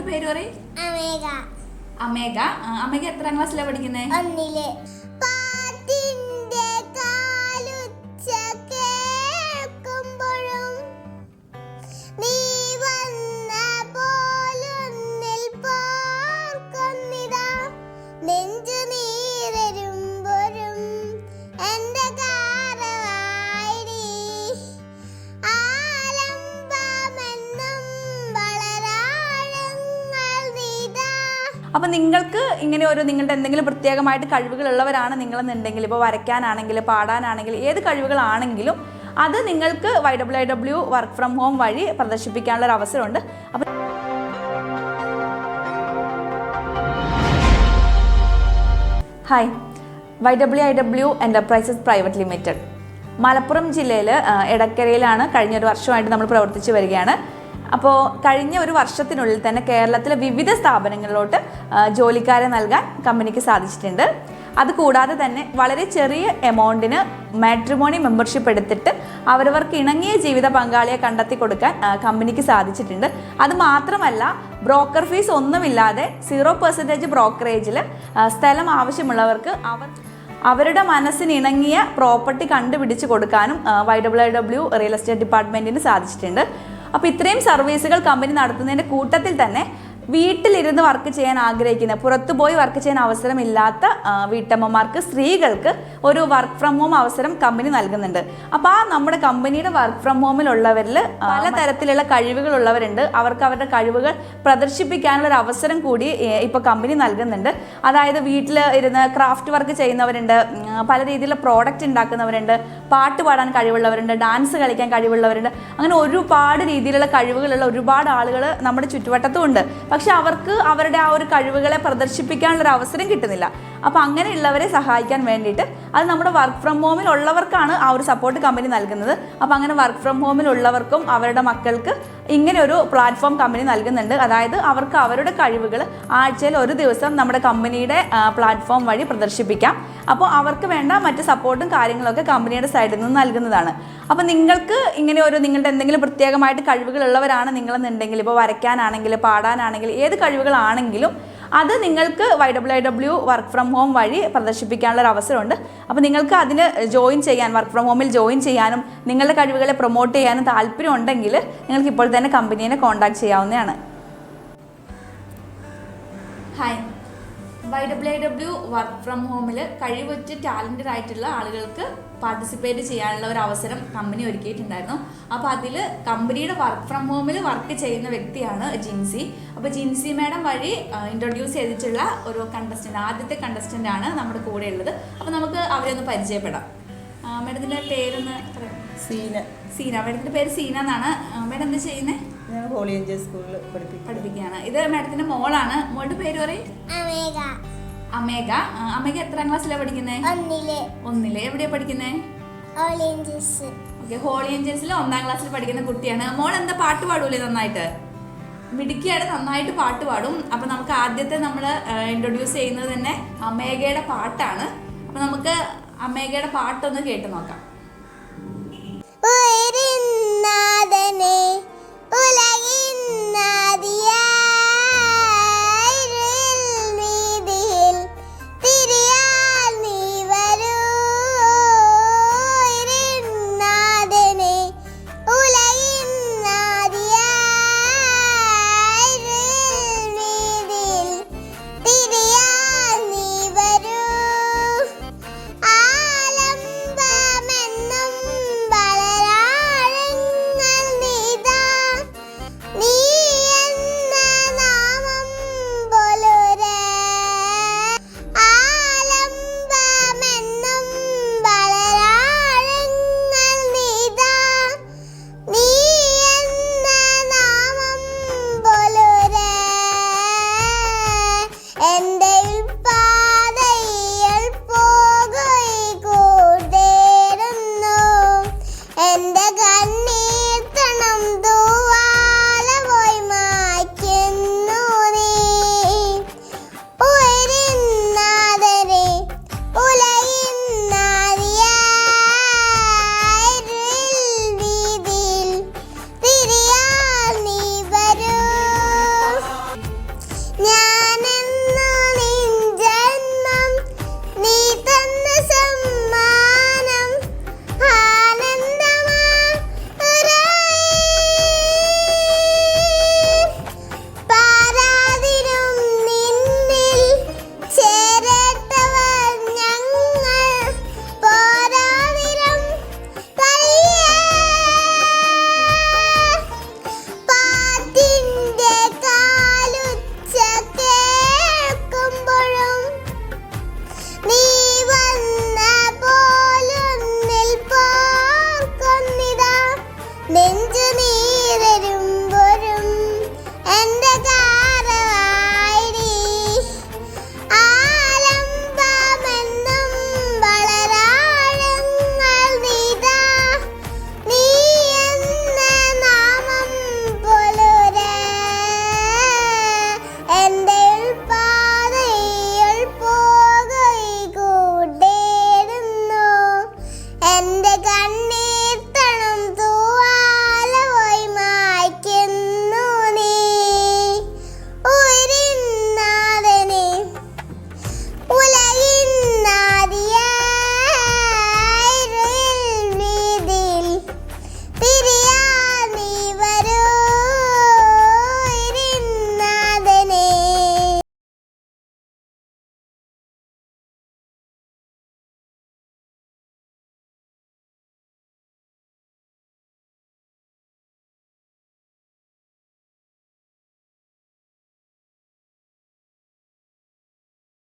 മോളുടെ പേര് പറയും? അമേഘ അമേഘ അമേഘ എത്രാം ക്ലാസ്സിലാണ് പഠിക്കുന്നത് ഒന്നിൽ. അപ്പൊ നിങ്ങൾക്ക് ഇങ്ങനെ ഒരു നിങ്ങളുടെ എന്തെങ്കിലും പ്രത്യേകമായിട്ട് കഴിവുകളുള്ളവരാണ് നിങ്ങളെന്നുണ്ടെങ്കിൽ ഇപ്പോൾ വരയ്ക്കാനാണെങ്കിൽ പാടാനാണെങ്കിൽ ഏത് കഴിവുകളാണെങ്കിലും അത് നിങ്ങൾക്ക് Y W I W work from home വഴി പ്രദർശിപ്പിക്കാനുള്ള ഒരു അവസരമുണ്ട്. അപ്പം hi Y W I W enterprises private limited Malappuram ജില്ലയിൽ എടക്കരയിലാണ് കഴിഞ്ഞൊരു വർഷമായിട്ട് നമ്മൾ പ്രവർത്തിച്ചു വരികയാണ്. അപ്പോൾ കഴിഞ്ഞ ഒരു വർഷത്തിനുള്ളിൽ തന്നെ കേരളത്തിലെ വിവിധ സ്ഥാപനങ്ങളിലോട്ട് ജോലിക്കാരെ നൽകാൻ കമ്പനിക്ക് സാധിച്ചിട്ടുണ്ട്. അതുകൂടാതെ തന്നെ വളരെ ചെറിയ എമൗണ്ടിന് മാട്രിമോണി മെമ്പർഷിപ്പ് എടുത്തിട്ട് അവരവർക്ക് ഇണങ്ങിയ ജീവിത പങ്കാളിയെ കണ്ടെത്തി കൊടുക്കാൻ കമ്പനിക്ക് സാധിച്ചിട്ടുണ്ട്. അത് മാത്രമല്ല ബ്രോക്കർ ഫീസ് ഒന്നുമില്ലാതെ സീറോ പെർസെന്റേജ് ബ്രോക്കറേജിൽ സ്ഥലം ആവശ്യമുള്ളവർക്ക് അവർ അവരുടെ മനസ്സിന് ഇണങ്ങിയ പ്രോപ്പർട്ടി കണ്ടുപിടിച്ച് കൊടുക്കാനും Y W W real estate ഡിപ്പാർട്ട്മെന്റിന് സാധിച്ചിട്ടുണ്ട്. അപ്പോൾ ഇത്രയും സർവീസുകൾ കമ്പനി നടത്തുന്നതിന്റെ കൂട്ടത്തിൽ തന്നെ വീട്ടിലിരുന്ന് വർക്ക് ചെയ്യാൻ ആഗ്രഹിക്കുന്ന പുറത്തു പോയി വർക്ക് ചെയ്യാൻ അവസരമില്ലാത്ത വീട്ടമ്മമാർക്ക് സ്ത്രീകൾക്ക് ഒരു വർക്ക് ഫ്രം ഹോം അവസരം കമ്പനി നൽകുന്നുണ്ട്. അപ്പോൾ ആ നമ്മുടെ കമ്പനിയുടെ വർക്ക് ഫ്രം ഹോമിൽ ഹോമിലുള്ളവരിൽ പലതരത്തിലുള്ള കഴിവുകളുള്ളവരുണ്ട്. അവർക്ക് അവരുടെ കഴിവുകൾ പ്രദർശിപ്പിക്കാനുള്ള ഒരു അവസരം കൂടി ഇപ്പോൾ കമ്പനി നൽകുന്നുണ്ട്. അതായത് വീട്ടിൽ ഇരുന്ന് ക്രാഫ്റ്റ് വർക്ക് ചെയ്യുന്നവരുണ്ട് പല രീതിയിലുള്ള പ്രോഡക്റ്റ് ഉണ്ടാക്കുന്നവരുണ്ട് പാട്ട് പാടാൻ കഴിവുള്ളവരുണ്ട് ഡാൻസ് കളിക്കാൻ കഴിവുള്ളവരുണ്ട്. അങ്ങനെ ഒരുപാട് രീതിയിലുള്ള കഴിവുകളുള്ള ഒരുപാട് ആളുകൾ നമ്മുടെ ചുറ്റുവട്ടത്തും ഉണ്ട്. പക്ഷെ അവർക്ക് അവരുടെ ആ ഒരു കഴിവുകളെ പ്രദർശിപ്പിക്കാനുള്ളൊരു അവസരം കിട്ടുന്നില്ല. അപ്പോൾ അങ്ങനെയുള്ളവരെ സഹായിക്കാൻ വേണ്ടിയിട്ട് അത് നമ്മുടെ വർക്ക് ഫ്രം ഹോമിൽ ഉള്ളവർക്കാണ് ആ ഒരു സപ്പോർട്ട് കമ്പനി നൽകുന്നത്. അപ്പോൾ അങ്ങനെ വർക്ക് ഫ്രം ഹോമിൽ ഉള്ളവർക്കും അവരുടെ മക്കൾക്ക് ഇങ്ങനെ ഒരു പ്ലാറ്റ്ഫോം കമ്പനി നൽകുന്നുണ്ട്. അതായത് അവർക്ക് അവരുടെ കഴിവുകൾ ആഴ്ചയിൽ ഒരു ദിവസം നമ്മുടെ കമ്പനിയുടെ പ്ലാറ്റ്ഫോം വഴി പ്രദർശിപ്പിക്കാം. അപ്പോൾ അവർക്ക് വേണ്ട മറ്റ് സപ്പോർട്ടും കാര്യങ്ങളൊക്കെ കമ്പനിയുടെ സൈഡിൽ നിന്ന് നൽകുന്നതാണ്. അപ്പോൾ നിങ്ങൾക്ക് ഇങ്ങനെ ഒരു നിങ്ങളുടെ എന്തെങ്കിലും പ്രത്യേകമായിട്ട് കഴിവുകളുള്ളവരാണ് നിങ്ങളെന്നുണ്ടെങ്കിൽ ഇപ്പോൾ വരയ്ക്കാനാണെങ്കിൽ പാടാനാണെങ്കിൽ ഏത് കഴിവുകളാണെങ്കിലും അത് നിങ്ങൾക്ക് Y W I W work from home വഴി പ്രദർശിപ്പിക്കാനുള്ള ഒരു അവസരമുണ്ട്. അപ്പോൾ നിങ്ങൾക്ക് അതിന് ജോയിൻ ചെയ്യാൻ വർക്ക് ഫ്രം ഹോമിൽ ജോയിൻ ചെയ്യാനും നിങ്ങളുടെ കഴിവുകളെ പ്രൊമോട്ട് ചെയ്യാനും താല്പര്യം ഉണ്ടെങ്കിൽ നിങ്ങൾക്ക് ഇപ്പോൾ തന്നെ കമ്പനീനെ കോൺടാക്ട് ചെയ്യാവുന്നതാണ്. Hi Y W W work from ഹോമിൽ കഴിവറ്റ് ടാലന്റഡ് ആയിട്ടുള്ള ആളുകൾക്ക് പാർട്ടിസിപ്പേറ്റ് ചെയ്യാനുള്ള ഒരു അവസരം കമ്പനി ഒരുക്കിയിട്ടുണ്ടായിരുന്നു. അപ്പോൾ അതിൽ കമ്പനിയുടെ വർക്ക് ഫ്രം ഹോമിൽ വർക്ക് ചെയ്യുന്ന വ്യക്തിയാണ് ജിൻസി. അപ്പോൾ ജിൻസി മാഡം വഴി ഇൻട്രൊഡ്യൂസ് ചെയ്തിട്ടുള്ള ഒരു കണ്ടസ്റ്റന്റ് ആദ്യത്തെ കണ്ടസ്റ്റന്റ് ആണ് നമ്മുടെ കൂടെ ഉള്ളത് അപ്പോൾ നമുക്ക് അവരെ ഒന്ന് പരിചയപ്പെടാം. മാഡത്തിന്റെ പേരൊന്ന് പറയാം. സീന. സീന. മേഡത്തിന്റെ പേര് സീന എന്നാണ്. മേഡം എന്താ ചെയ്യുന്നത് ഞാൻ ഹോളി ഏഞ്ചൽ സ്കൂളിൽ പഠിപ്പിക്കും. പഠിപ്പിക്കുകയാണ്. ഇത് മേഡത്തിന്റെ മോളാണ്. മോളുടെ പേര് പറയും. അമേഘ അമേഘ എത്രാം ക്ലാസ്സിലാണ് പഠിക്കുന്നത് ഒന്നിൽ. ഒന്നിൽ. എവിടെയാണ് പഠിക്കുന്നത് ഹോളി ഏഞ്ചൽസിൽ ഒന്നാം ക്ലാസ്സിൽ പഠിക്കുന്ന കുട്ടിയാണ്. മോൾ എന്താ പാട്ട് പാടൂലേ നന്നായിട്ട്? മിടുക്കിയാണ് നന്നായിട്ട് പാട്ട് പാടും. അപ്പൊ നമുക്ക് ആദ്യത്തെ നമ്മൾ ഇൻട്രൊഡ്യൂസ് ചെയ്യുന്നത് തന്നെ അമേഘയുടെ പാട്ടാണ്. അപ്പൊ നമുക്ക് അമേഘയുടെ പാട്ടൊന്ന് കേട്ട് നോക്കാം.